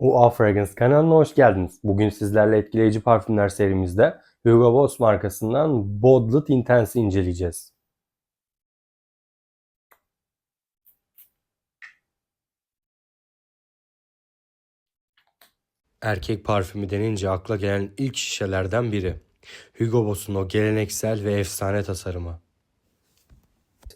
UA Fragrance kanalına hoş geldiniz. Bugün sizlerle etkileyici parfümler serimizde Hugo Boss markasından Bodlet Intense'i inceleyeceğiz. Erkek parfümü denince akla gelen ilk şişelerden biri. Hugo Boss'un o geleneksel ve efsane tasarımı.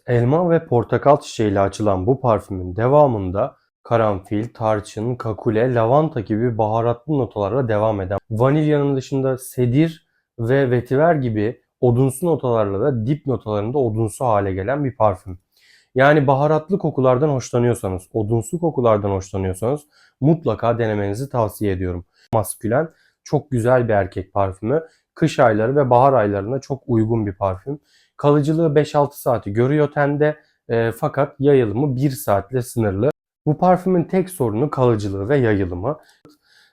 Elma ve portakal çiçeğiyle açılan bu parfümün devamında karanfil, tarçın, kakule, lavanta gibi baharatlı notalarla devam eden vanilyanın dışında sedir ve vetiver gibi odunsu notalarla da dip notalarında odunsu hale gelen bir parfüm. Yani baharatlı kokulardan hoşlanıyorsanız, odunsu kokulardan hoşlanıyorsanız mutlaka denemenizi tavsiye ediyorum. Maskülen, çok güzel bir erkek parfümü. Kış ayları ve bahar aylarına çok uygun bir parfüm. Kalıcılığı 5-6 saati görüyor tende e, fakat yayılımı 1 saatle sınırlı. Bu parfümün tek sorunu kalıcılığı ve yayılımı.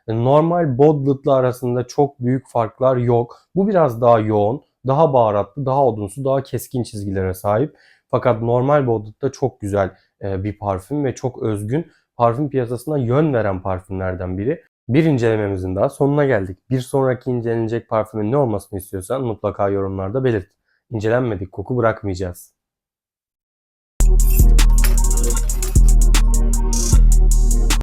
Normal Bodlet'la arasında çok büyük farklar yok. Bu biraz daha yoğun, daha baharatlı, daha odunsu, daha keskin çizgilere sahip. Fakat normal Bodlet'ta çok güzel e, bir parfüm ve çok özgün. Parfüm piyasasına yön veren parfümlerden biri. Bir incelememizin daha sonuna geldik. Bir sonraki incelenecek parfümün ne olmasını istiyorsan mutlaka yorumlarda belirt. İncelenmedik koku bırakmayacağız.